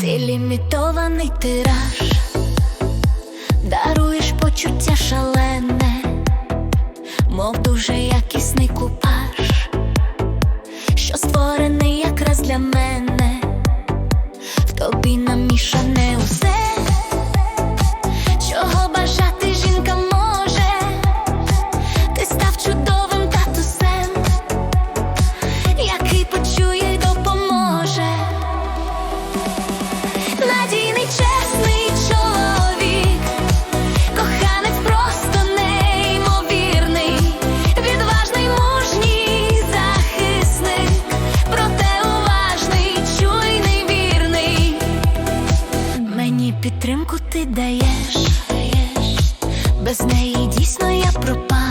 Ти лімітований тираж, даруєш почуття шалене, мов дуже якісний купаж, що створений якраз для мене, в тобі намішане усе, підтримку ти даєш, без неї дійсно я пропала.